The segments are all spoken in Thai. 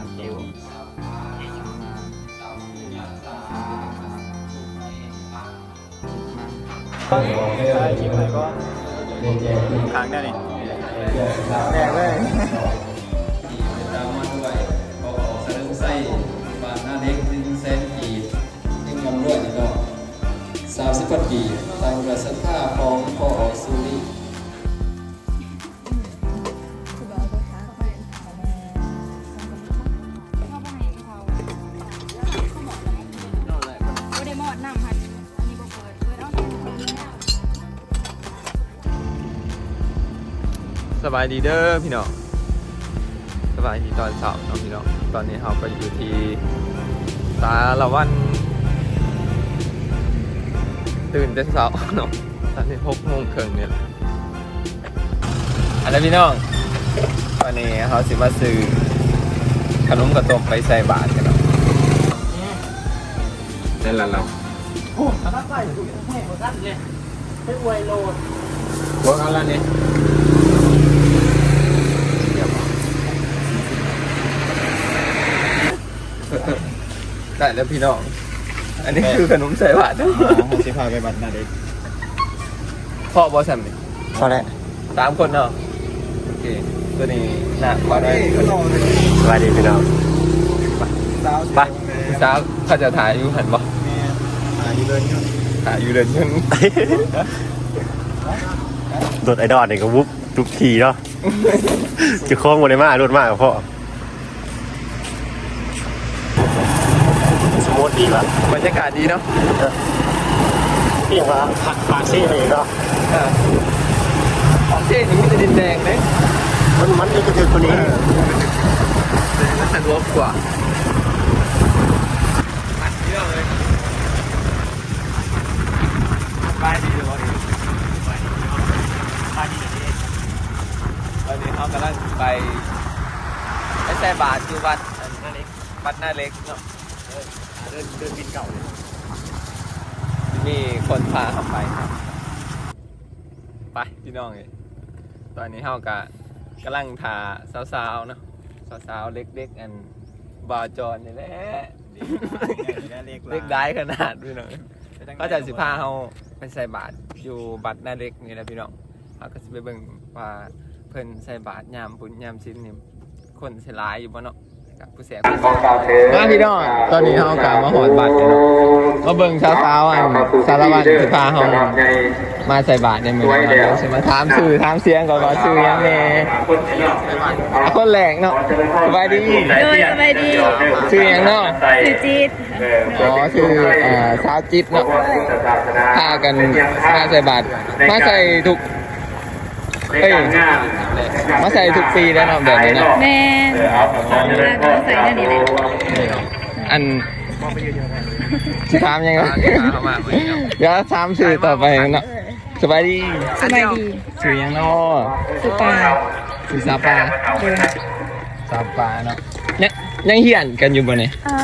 อัดเดียวใช่คลิปไหนก็ทางได้นี่แดงเลยตามมาด้วยพอสะดึงไส้บานหน้าเล็กหนึ่งแสนกีบยิ่งงอมด้วยนี่ก็สามสิบกว่ากีบตามกระสัทธาของพอสุริ บายดีเด้อพี่น้องสบายดีตอนเช้าเนาะพี่น้องตอนนี้เราก็อยู่ที่สารวัน ตื่นแต่เช้าเนาะตอนนี้หกโมงครึ่งเนี่ยแหละอันนั้นพี่น้องวันนี้เขาสิมาซื้อขนมกระตบไปใส่บาตรกันเนาะนั่นแหละเราโอ้ถ้าใส่ถุงแห้งหมดนั่นเลยเป็นไวโรดพวกเอาละเนี่ย ได้แล้วพี่น้อง อันนี้คือขนมใส่บาตรผมสิพาไปบัตรนาเด็กพ่อบอสัมนี่พอแล้วสามคนเนาะโอเคตัวนี้หนักกว่าได้สวัสดีพี่น้องไปสาวเขาจะถ่ายอยู่หันบ่อ่าอยู่เลยครับถ่ายอยู่เดินยังโดดไอดอลเนี่ยก็วุบทุกทีเนาะจะคล้องหมดเลยมากรถมากกับพ่อ สมูทดีว่ะบรรยากาศดีเนาะพี่ยังว่าผักปากซี่อะไรเนาะเออของเจ๊นี่มีแต่ดินแดงเลยมันมันนี่ก็คือคนนี้มันสะดวกกว่าอัดเยอะเลยไปดีเลยตอนนี้เขากำลังไปไปใส่บาตรอยู่วัดอันนาเล็กวัดหน้าเล็กเนาะ เดินเดินบินเก่าเลยมีคนพาเข้าไปครับไปพี่น้องเลยตอนนี้เฮากะกำลังทาสาวๆเนาะสาวๆเล็กๆอันบาจรนี่แหละเล็กเล็กได้ขนาดพี่น้องก็จะสิพาเฮาไปใส่บาตรอยู่บัตรหน้าเล็กนี่แหละพี่น้องเฮาก็สิไปเบิ่งว่าเพิ่นใส่บาตรยามบุญยามศีลนี่คนสิหลายอยู่บ่เนาะ กับผู้แสบผู้แสบมาพี่น้องตอนนี้เฮากะมาหอดบัตรเนาะมาเบิ่งสาวๆอันสารวัตรสิพาเฮามาใส่บาตรในมือเราเดี๋ยวสิมาถามชื่อถามเสียงก่อนว่าชื่อยังไงคนแหลกเนาะสบายดีโดยสบายดีชื่อยังเนาะสื่อจีดอ๋อชื่ออ่าสาวจิ๊บเนาะพากันมาใส่บาตรมาใส่ทุก เอ้ยมาใส่ทุกปีแล้วเนาะแบบนี้เนาะแม่มาก็ใส่นั่นนี่แหละอันสิถามยังไงเดี๋ยวถามชื่อต่อไปเนาะสบายดีสบายดีชื่อยังเนาะสุปาชื่อซาปาโดยซาปาเนาะยังยังเหียนกันอยู่บ่เนี่ยอ่า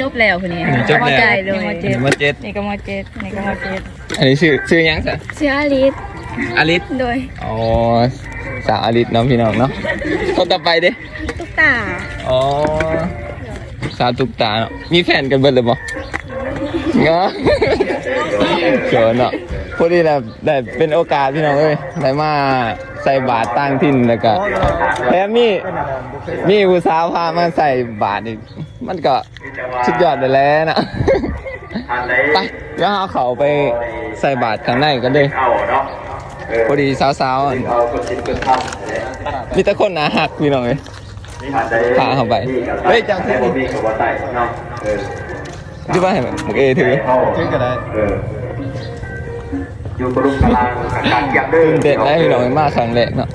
จบแล้วคนนี้จบแล้วใจเลยนี่มาเจ็ดนี่ก็มอเจ็ดนี่ก็มอเจ็ดอันนี้ชื่อชื่อยังจ้ะเสื้ออาลิส อลิสโดยอ๋อสาวอลิสเน้องพี่น้องเนาะคนต่อไปเด้ตุ๊กตาอ๋อสาวตุกตาเนาะมีแฟนกันเบิดเลยบ่เนาะเขินเนาะพอดีแหละได้เป็นโอกาสพี่น้องเอ้ยได้มาใส่บาตรตั้งถิ่นแล้วก็แถมมีมีผู้สาวพามาใส่บาตรอีกมันก็สุดยอดเลยแหล้วนะไปเดี๋ยวเอาเขาไปใส่บาตรข้างในกันเลย พอดีสาวๆอะมีแต่คนหนาหักพี่น้องเอ้ยพาเข้าไปเฮ้ยจังที่นี่ที่ว่าให้แบบมึงเอถือชื่อกันได้อยู่กรุงกลางการยับเดิตื่นเต้นได้พี่น้องมากครั้งแรกเนาะ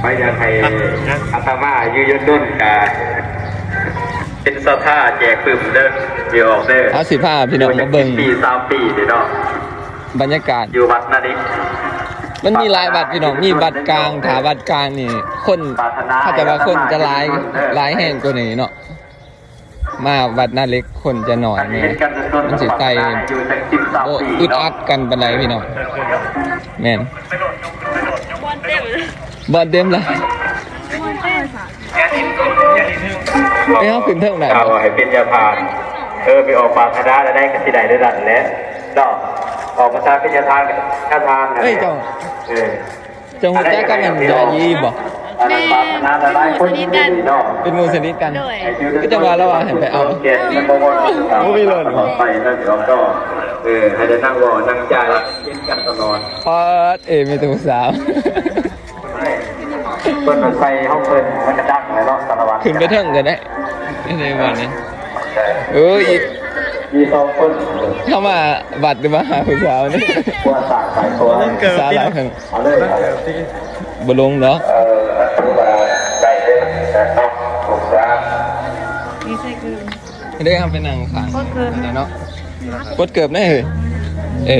ไปยังไงอาตมายืนต้นกาเป็นสถาแจกปึ่มเด้อเดี๋ยวออกเด้อเอาสิผ้าพี่น้องมาเบิ่ง ปีสามปีเดี๋ยวเนาะ บรรยากาศ อยู่วัดนาดิมันมีหลายบัตรพี่น้องมีบัตรกลางถาบัตรกลางนี่ คนถ้าจะว่าคนจะหลายหลายแห่งกว่านี้เนาะมาบัตรหน้าเล็กคนจะหน่อยเนี่ยมันสิใส่อยู่จากสิบสามโอ้ปีอึดเนาะอัดกันปานใดพี่น้องแม่นบอลเต็มบอลเต็มเลยบอลเต็มค่ะเอ้ยเขาขึ้นเทิงไหนเอาให้เป็นยาพานเออไปออกปากคณะแล้วได้กันที่ใดได้ดันแล้วดอก ออกภาษาพิจารณาข้าทางเอ้ยเจ้าเออเจ้าหัวใจกับมันยายีบ่อันนั้นปากคณะแล้วได้คนที่ดีเนาะเป็นหมูสนิทกันโดยก็จะว่าเราว่าให้ไปเอาเกียรติมันบ่บ่บ่มีเลยไปแล้วเดี๋ยวก็เออให้ได้นั่งรอนั่งใจเย็นกันตลอดพอเอมีตัวสาวเพิ่นมันใส่ห้องเพิ่นมันจะดังในรอบสารวัตรขึ้นไปเทิงกันได้ในวันนี้เอออีก มีสองคนเข้ามาบัตรหรือมาหาผู้สาวนี่กลัวสากสายตัวสาวหลายคนเอาเลยครับบ่ลงเนาะเออถือว่าได้เลยนะครับถูกครับมีใส่เกลือได้ครับไปนั่งข้างก็เกินเนาะกดเกือบได้เฮ้ยเอ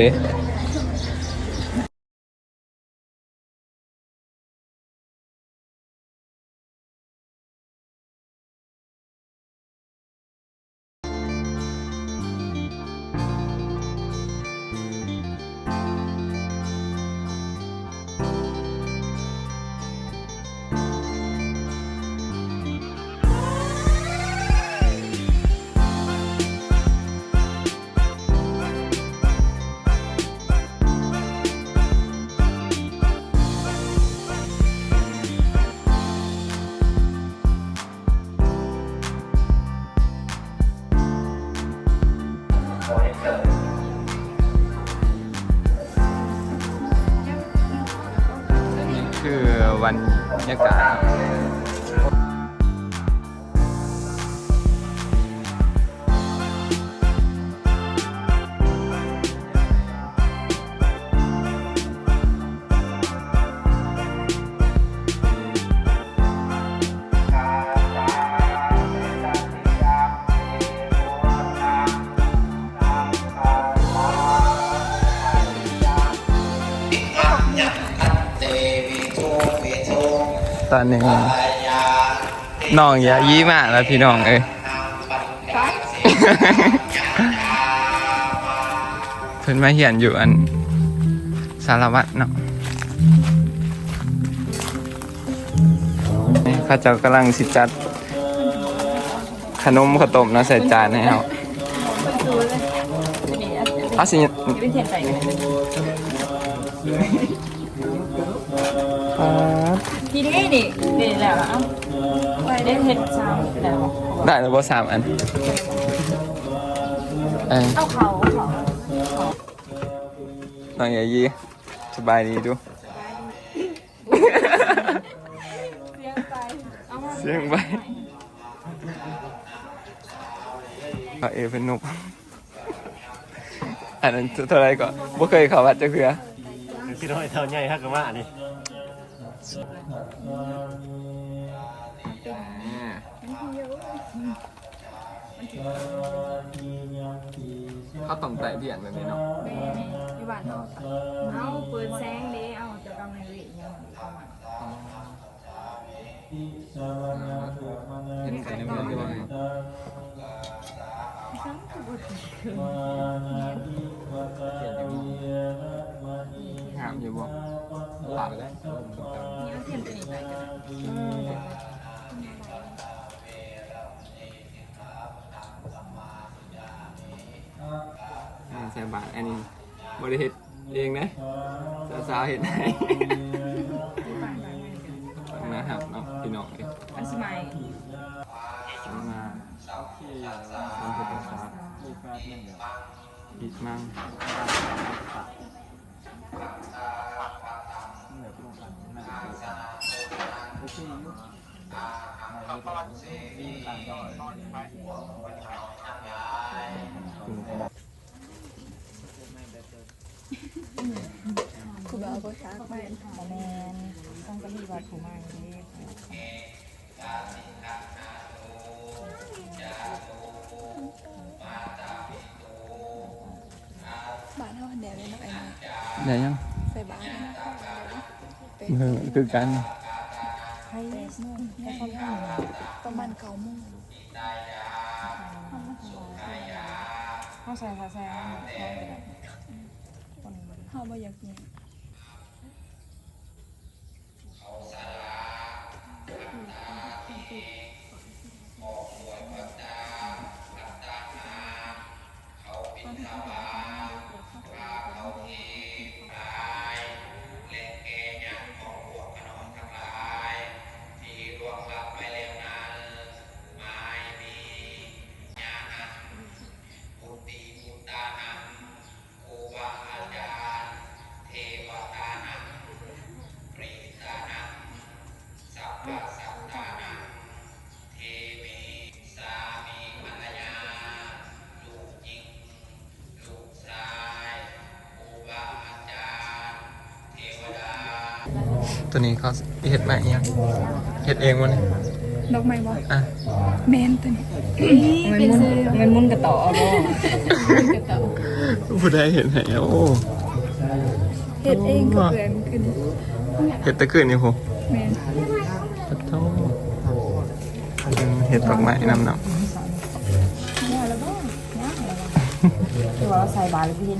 อนี่คือวันยากาศ ตอนนี้น้องอย่ายี้มากแล้วพี่น้องเอ้ยเพิ่นมาเหียนอยู่อันสารวัตรเนาะนี่เข้าเจ้ากำลังสิจัด ขนมข้าวต้มเนาะใส่จานให้เฮาเอาสิป๊าด ทีนี้นี่นี่แหละเอ้าไปได้เห็ดซ้ำแล้วได้แล้วบ่าสามอันเอ้ยเอาเขาเขาน้องอย่ายีสบายดีดูเลี้ยงไปเอามาเสียงไปเอาเอเป็นนุกอันนั้นเท่าไรก่อนบ่เคยเข้าวัดจะคือพี่น้อยเท่าใหญ่ฮักกะมานี่ เขาต้องไต่เดียนแบบนี้เนาะอยู่บ้านเขาเอาเปิดแสงดิเอาจะกำลังเรียนยังเอามาเห็นแต่ในเมืองด้วยงามอยู่บ่ปากได้นี่ เอาเทียนตัวนี้ไปกันนะอ่าใส่บาทอันนี้บริเฮ็ดเองนะสาวๆเห็นไหนอยู่บ้านบ้านไหนกันนะครับเนาะพี่น้องเอ้ยอันสมัยทำงานทำพุทธศาสตร์ผิดมั่ง ได้ยัง ใส่บ้าน เออคือกัน ให้นู่น ให้เขาทำประมาณเก้าโมงเขาวใส่ผ้าวแซงน้องไปได้เขาบ่อยากกิน ตัวนี้เขาเห็ดมาเองเห็ดเองวะเนี่ยดอกไม้บ่อะแมนตัวนี้มันมุนมันมุนกระต่อบ่ผู้ใดเห็นไหนโอ้เฮ็ดเองกับเพื่อนขึ้นเห็ดตะเกียบนี่โหแมนขอโทษเห็ดดอกไม้น้ำน้คือว่าเราใส่บาตรแล้วพี่เห็น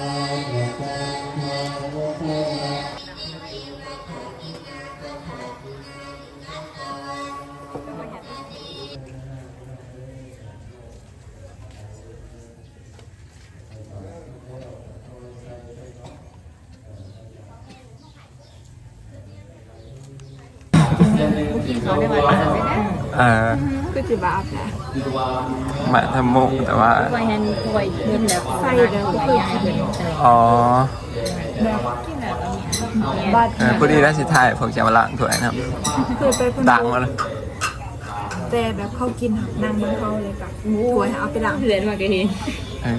ำจ้าเนาะเออคือสิบาปนะมาทำโมกแต่ว่าไว้ให้ป่วยเห็นแบบใส่เด้อคืออ๋อบัดเออพอดีแล้วสิถ่ายพวกจะมาล้างถ้วยนะครับเคยไปเพิ่นดังมาเลยแต่แบบเขากินนางมันเขาเลยกับถวยเอาไปล้างเรียนมากี่ที เออ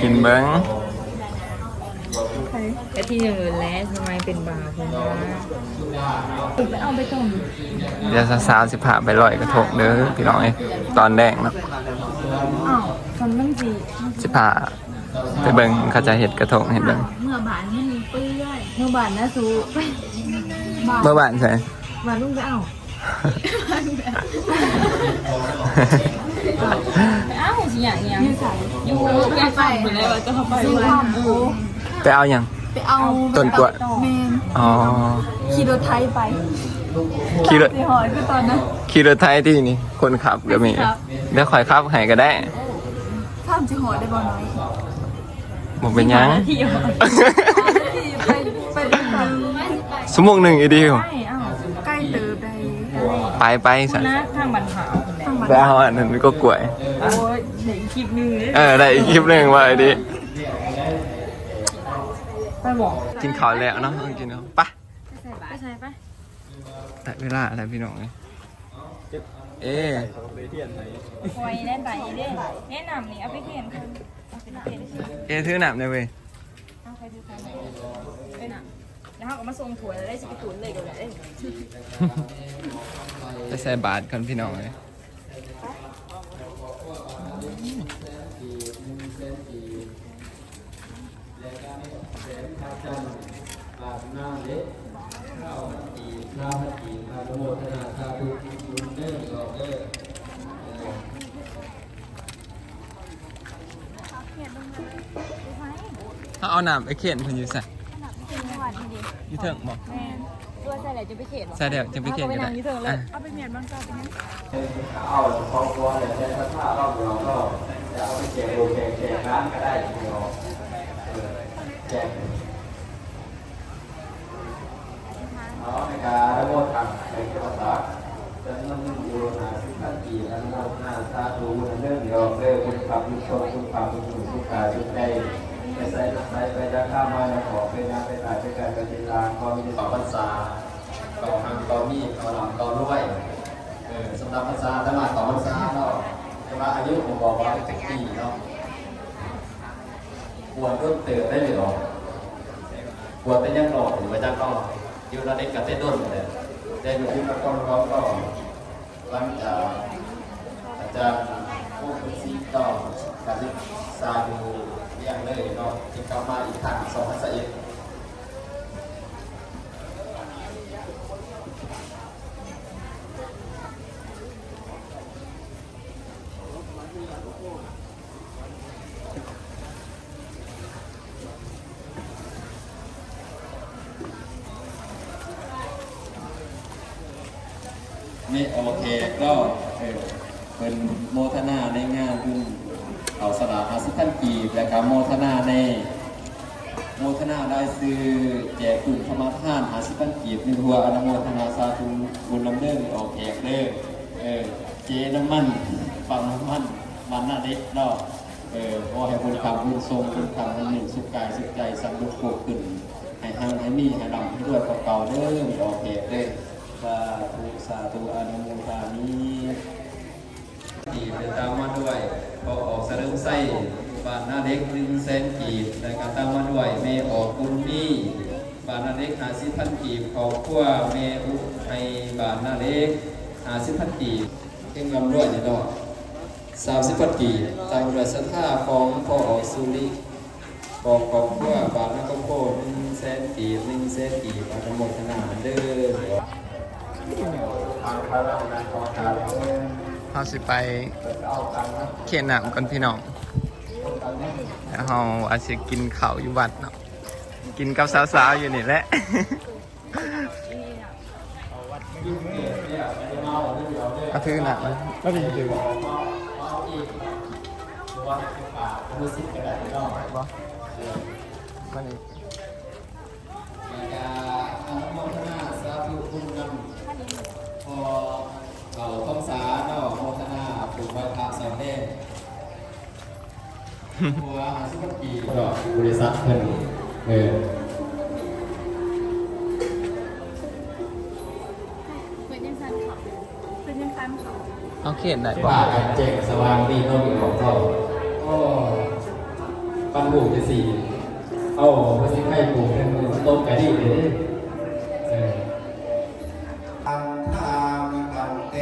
กินเบิ้ง แต่ที่หนึ่งแล้วทำไมเป็นบาปคุณว่าไปเอาไปต้มเดี๋ยวสาวๆสิพาไปลอยกระทงเด้อพี่น้องเอ้ยตอนแดงเนาะอ้าวตอนนั้นสิสิพาไปเบิ้งเขาจะเห็ดกระทงเห็ดเบิ้งเมื่อบานมันเปื้อยเมื่อบานนะซูเมื่อวานใช่บานลุงไปเอาอ้าวสิอย่างเงี้ยยืนใส่อยู่แค่ไปเหมือนเลยว่าจะเข้าไปซื้อว่าความโอ้ ไปเอายังไปเอาต้นกล้วยแมนอ๋อ ขี่รถไทยไปขี่รถสีหอยคือตอนนั้น ขี่รถไทยที่นี่ คนขับก็มีเดี๋ยวคอยขับให้ก็ได้ข้ามสีหอยได้บ่น้อยผมเป็นหยังขี่ไปไปไปทางสมงหนึ่งอีเดียวใกล้อ้าวใกล้เติบได้ไปไปสันนะทางบันหาวคุณแม่ทางบ้านไปเอาอันนั้นก็กล้วย โอ้ยเห็นคลิปนึงเลยเออได้อีกคลิปหนึ่งว่าไอ้ดิ ไปบอกกินข้าวแล้วเนาะกินเนาะไปไปใส่ไปแต่เวลาอะไรพี่น้องเอ้ยเอ๊ะคอยแน่นไปเด้แนะนำนี่เอาไปเขียนคนเอาไปเขียนชื่อเอ๊ะถือหนามเลยเว้ยเอาใครดูกันเป็นอะแล้วเขาก็มาส่งถั่วแล้วได้สกิตุนเลยก็ได้ไปใส่บาทกันพี่น้องเลย อาบน้ำเล็กข้าวผัดจีข้าวผัดจีข้าวโมทนาสาธุบุญเด้อดอกเด้อถ้าเอาหนามไอ้เขียนคนอยู่ใส่อยู่เถิงบอกตัวใส่อะไรจะไปเขียนใส่เดี๋ยวจะไปเขียนก็ได้เอาไปเมียนบ้างเจ้าไปนะเอาเฉพาะตัวเนี่ยใช้ผ้ารอบเราก็จะเอาไปแจกโรงแจกแจกร้านก็ได้ทีเดียวแจกเอาใน การระบบทางในภาษาจะนั่งอยู่หาสิบนาทีแล้วเราหน้าตาดูเรื่องเดียวเรื่องคุณความคุณชมคุณความคุณอยู่สุขาสุขใจไปใส่ใส่ไปจะข้ามาจะขอไปงานาไปถ่ายไปการไปติดตามก็มีสองภาษาต่อทางต่อมีต่อหลังต่อด้วยเออสำหรับภาษาถ้ามาต่อภาษาเนาะแต่ว่าอายุผมบอกว่าสิบปีเนาะบวชรุ่นเติบได้เลยเหรอบวชเป็นยังหลอกหรือว่าจะก็ อยู่ระดับกับเต้นด้นเลยได้ดูที่ประกอบร้องก็หลังจากอาจารย์ผู้ฝึกสีต่อการศึกษาดูอย่างเลยเนาะที่เข้ามาอีกทางสองพันสิบเอ็ด นี่โอเคก็เออเป็นโมทนาในงานบุญเขาสลาอาสิพันกีบและก็โมทนาในโมทนาได้ซื้อแจกกลุ่มธรรมทานอาสิพันกีบในทัวอนุโมทนาสาธุบุญลำเลิศออ กแอกเด้อเออเจน้ำมันฟังน้ำมันมันน่าเด็กเนาะเออขอให้บุญคำบุญทรงบุญคำให้หนึ่งสุขกายสุขใจสังบุญโกขึ้นให้ห้างให้มีให้ดำให้ด้วยเก่าเด้อมีออกแอกเด้อสาธุสาธุอนุโมทามิกีบตามมาด้วยพอออกสะเริงไส้บานหน้าเล็กหนึ่งแสนกีบแล้วก็ตามมาด้วยเมออกบุญมีบานหน้าเล็กหาสิพันกีบขอบขั้วเมอุ ให้บานหน้าเล็กหาสิพันกีเก่งลำด้วยนี่ดอกสามสิบพันกีตามด้วยศรัทธาของพ่อออกสุริบอกขอบขั้วบานนาข้าวโพดหนึ่งแสนกีหนึ่งแสนกีบอนุโมทนาดเด้อเราสิไปเขียนหนังกันพี่น้องแล้วเราอาจจะกินข้าวอยู่วัดเนาะกินกับสาวๆอยู่นี่แหละ เอา ถือหนังก็ดีถือบ่มันนี่อนุโมทนาสาธุบุญนำพอเขาต้องสาเนาะโมทนาปุบพระสอนเด้หัวหาสุขปีดอกบริษัทเพิ่นเออ เอาเขียนได้บ่ว่ากันเจงสว่างดีเนาะมีของเขาก็ปันบุกจะสี่เอาพระสิงห์ให้ปลูกเป็นต้นกะดีเลย อันทามิปันเต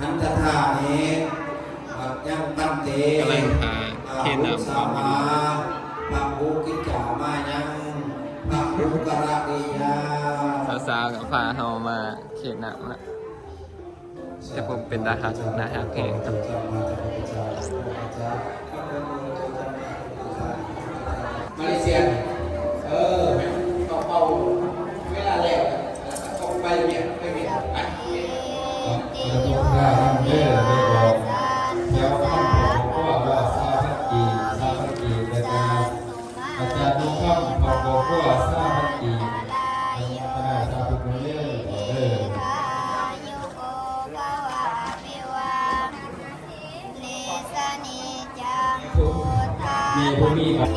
อันตถาเอปัจยังปันเตกำลังหาเขียนหนังสามาพระภูกิจามายังพระภูกระดิยาสาวๆกับพาเฮามาเขียนหนังนะ แต่ผมเป็นราคาสูงนะฮะแพงครับมาเลเซีย เออต้องเอาเวลาแล้วต้อไปเนี่ย พวกนี้ครับ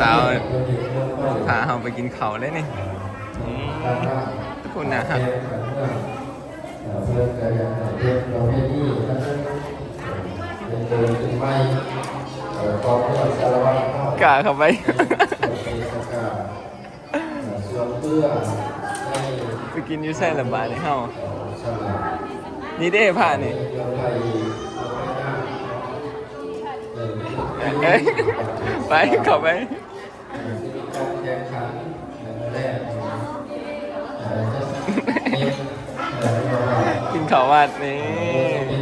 สาวพาเราไปกินเขาเลยนี่ทุกคนนะครับ เพื่อนกันเพื่อนเราไม่ดีท่านเป็นเดินขึ้นไม่ขอพระสารวัตร เข้าไปเป็นสกาส่วนเซ่ห้ไปกินอยูไซลำบากนี่เฮานี่เด้ผ้านี่ไปเข้าไปกินข้าววัดนี่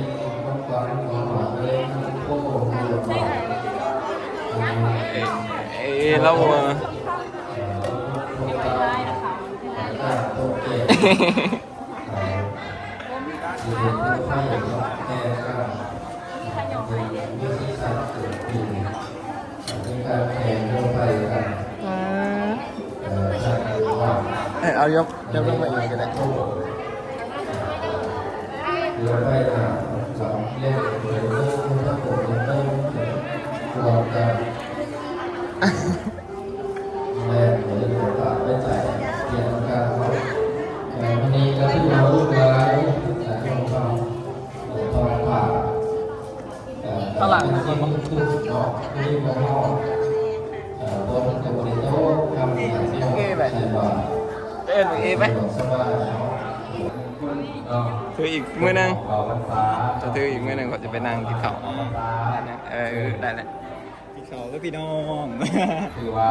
เอ้ยเราเออเอ้ยเอายกยกลงมาอีกก็ได้เรือไปอะสองเล่นเรือเริ่มถ้าผมยังเริ่มรอกันแม่หรือหัวปากไม่ใจเกี่ย ตลาดคนบางทุนเนาะที่บางห้องบนกับริโต้ทำอย่างเดียวใช่ป่ะเอ็นเอไหมถืออีกมือนึงจะถืออีกมือนึงก็จะไปนั่งกินขาเออ ได้แล้ว กินข้าวก็พี่น้อง คือว่า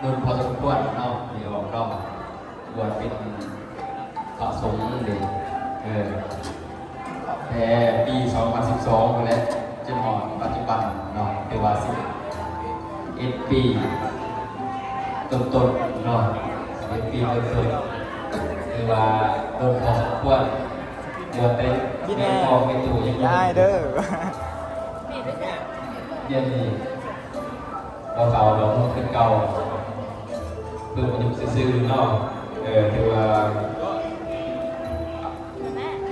โดนพอสมควรเนาะเดี๋ยวก็บวชเป็นพระสงฆ์เลยเออแค่ปี2012นั่นแหละจนถึงปัจจุบันเนาะคือว่าสิเอ็ดปีต้นต้นๆเนาะสิบปีต้นต้นๆคือว่าโดนพอสมควรบวชเป็นเป็นพ่อเป็นตู่ยังได้เด้อเย็นดี เราเก่าเราขึ้นเก่าเพิ่งมาอยู่ซื่อๆเนาะเออถือว่า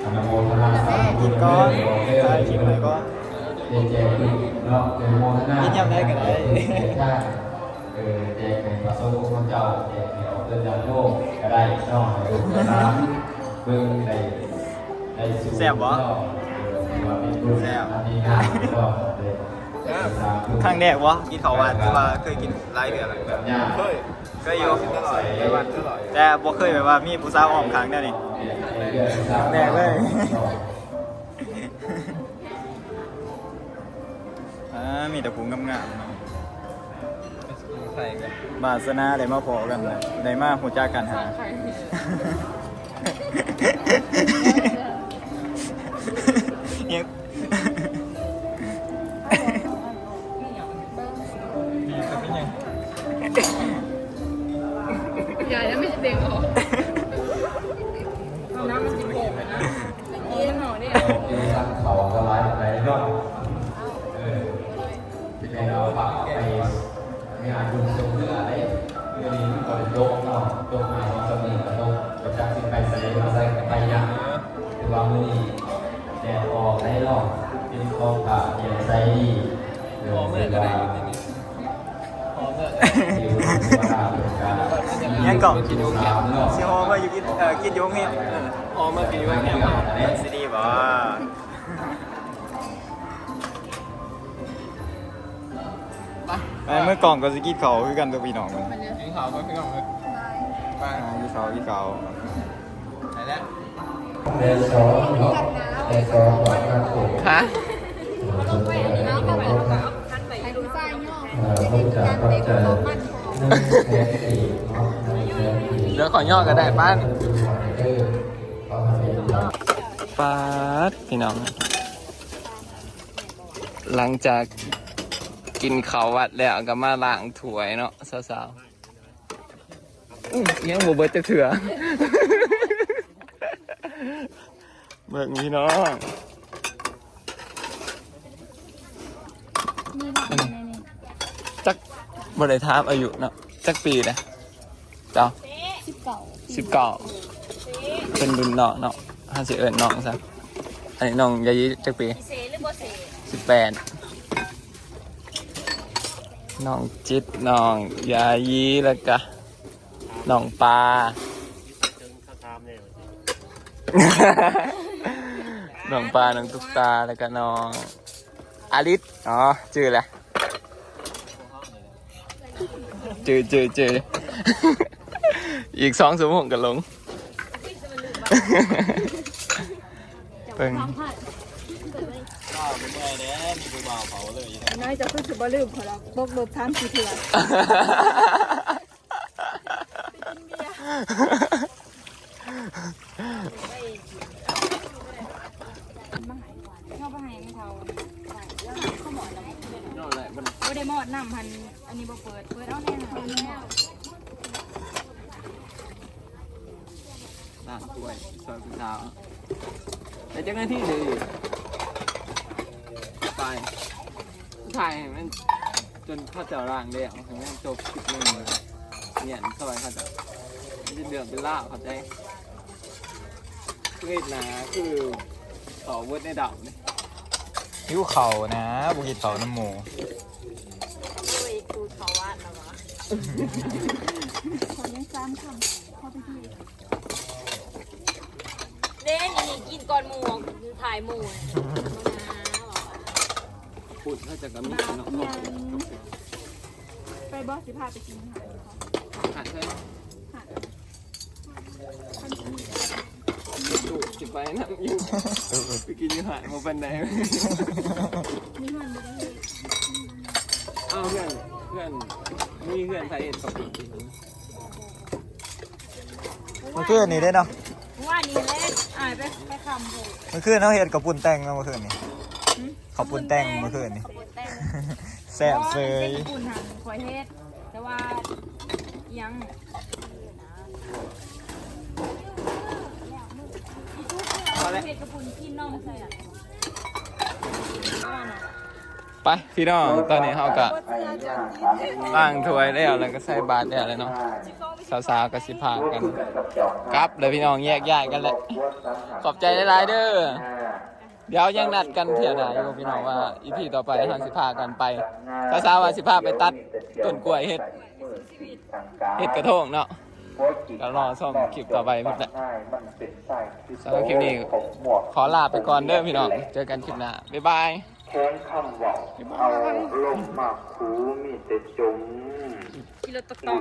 อนุโมทนาสาธุกินก่อนใช่กินอะไรก่อนเจเจคือเนาะอนุโมทนากินยำได้ก็ได้ใช่เออแจกให้พระสงฆ์ของเจ้าแจกให้เอาเดินยาโยกก็ได้เนาะให้ลูกหลานเบิ่งได้ได้สู่แซ่บบ่เนาะเออถือว่าเป็นบุญแซ่บอันนี้งามก็ ครั้งแรกวะกินข้าวหวานคือว่าเคยกินหลายเดือนแล้วแบบเคยเคยอยู่แต่บ่เคยแบบว่ามีผู้สาวอ้อมข้างได้นี่แรกเลยอ่ามีแต่ผู้งามๆเนาะบาสนาได้มาพอกันนะได้มาหูจักกันหาเนี่ยนี่ ดออกได้รอบเป็นคองผ่าแดดใส่ดีหรือว่าเมื่อก็ได้อยู่ธรรมดาเนการยังก่อนกินข้าวเนาะสิฮอมาอยู่กินเอ่อกินอยู่โรงเรียนเออออกมากินว่าแก้วเนี่ยสิดีบ่ไปเมื่อก่อนก็สิกินเขาคือกันตัวพี่น้องมันกินข้าก็พี่น้องเลยไปอ่ากินเขากินเขาไปแล้วเดซอง เนาะเดซองก่อนครับผมฮะให้ดูใจย่อเอ่อผมจะเข้าใจหนึ่งแสนสี่เนาะหนึ่งแสนสี่เหลือขอย่อก็ได้ป้านเออขอให้เป็นปาดพี่น้อง หลังจากกินข้าววัดแล้วก็มาล้างถ้วยเนาะสาวๆอื้อยังบ่เบิดจะเถื่อ เบิ่งพี่น้องจักบริทามอายุเนาะจักปีนะเจ้าสิบเก้าสิบเก้าเป็นรุ่นน้องเนาะห้าสิเอิญน้องซะอันนี้น้องยายีจักปีเสหรือบ่เสสิบแปดน้องจิตน้องยายีแล้วก็น้องปลา น้องปลาน้องตุ๊กตา แล้วก็น้องอาริสอ๋อชื่ออะไรจือจือจืออีกสองสมงกันลงเพิ่งน้อยจะพูดถึงบ่ลืมพอแล้วบกรถทามกี่เถื่อเข้าไปให้เขาเขาหมอแล้วบ่ได้หมอด น้ำพันอันนี้บ่เปิด เปิดเอาแน่นอนลางถ้วยซอยผู้สาวแต่จังหน้าที่เลยไปถ่ายมันจนเข้าเจ้าร่างแล้วให้มันจบคลิปหนึ่งเนี่ยซอยเขาจะมันจะเดือดเป็นล่าเข้าใจเวทนะคือต่อเวิร์ดในดับเนี่ย หิวเข่านะบุกินเข่าน้ำหมู ขอยังซ้ำคำเข้าไปที่เด้นี่นี่กินก่อนหมูถ่ายหมูโอ้ปุ่นถ้าจะกับมีเนาะไปบอสสิพาไปกินอาหารอยู่ค่ะหันใช่หาดดูสิไปน้ำอยู่ไปกินอยู่หาดมาเป็นไหนมีมันบ่ได้เอาเพื่อน เพื่อนมีเพื่อนไทยเอ็ดกับกินเมื่อคืนนี่ได้เนาะว่านี่แหละอ่ายไปไปคำโบเมื่อคืนเขาเห็นกับปุ่นแตงมาเมื่อคืนนี่เขาปุ่นแตงเมื่อคืนนี่ขบวนแต่งแซ่บเซยพราะว่ามันเป็นปุ่นหันคอยเฮ็ดแต่ว่ายังเฮ็ดกระปุ่นกินน้องใส่อะ ไปพี่น้องตอนนี้เขากะล้างถ้วยแล้วแล้วก็ใส่บาตรแล้วเลยเนาะสาวๆก็สิพากันกลับเลยพี่น้องแยกย้ายกันแหละขอบใจหลายๆเด้อเดี๋ยวยังนัดกันเที่ยน้าอยู่พี่น้องว่าอีพีต่อไปทางสิพากันไปสาวๆว่าสิพาไปตัดต้นกล้วยเฮ็ดเฮ็ดกระทงเนาะก็รอชมคลิปต่อไปพี่แหละสำหรับคลิปนี้ขอลาไปก่อนเด้อพี่น้อง เจอกันคลิปหน้าบ๊ายบาย แค้นคำเว่าเอาลมมาคูมีแต่จม กิโลตกตอก